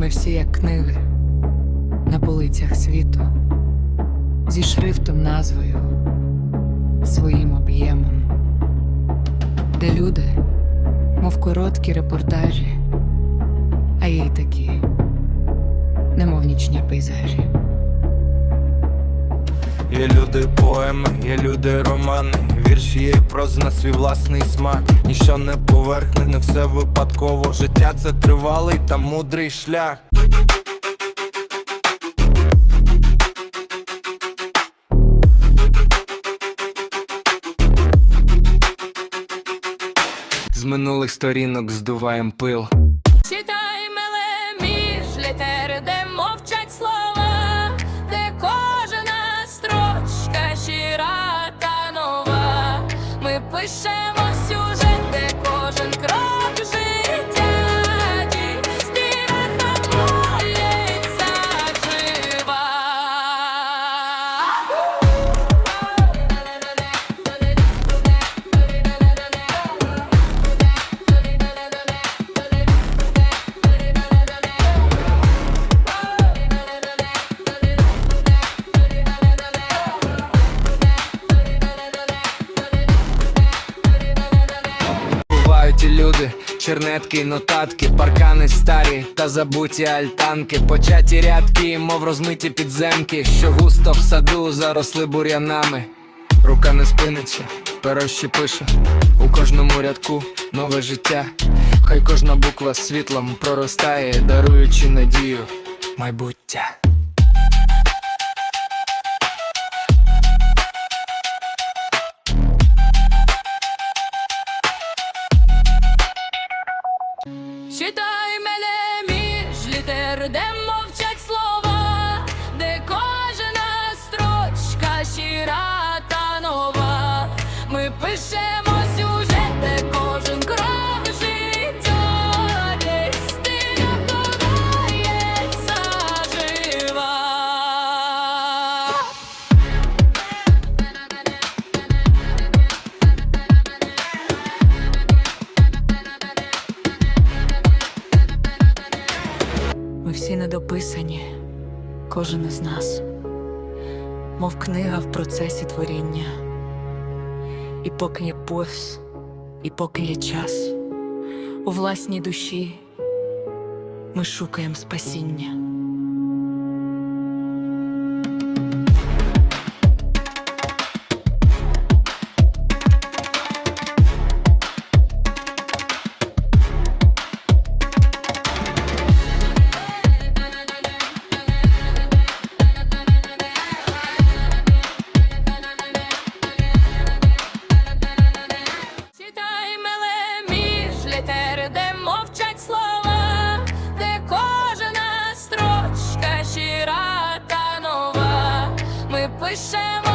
Ми всі як книги на полицях світу, зі шрифтом, назвою, своїм об'ємом, де люди, мов короткі репортажі, а є й такі, немов нічні пейзажі. Є люди поеми, є люди романи, вірші є і проза на свій власний смак. Ніщо не поверхне, не все випадково. Життя це тривалий та мудрий шлях. З минулих сторінок здуваєм пил. Ми Бувають чернетки нотатки, паркани старі та забуті альтанки, початі рядки, мов розмиті підземки, що густо в саду заросли бур'янами. Рука не спиниться, перо ще пише у кожному рядку нове життя. Хай кожна буква світлом проростає, даруючи надію майбуття. Літер, де Ми всі недописані, кожен із нас, мов книга в процесі творіння. І поки є повз, і поки є час, у власній душі ми шукаємо спасіння. пишемо.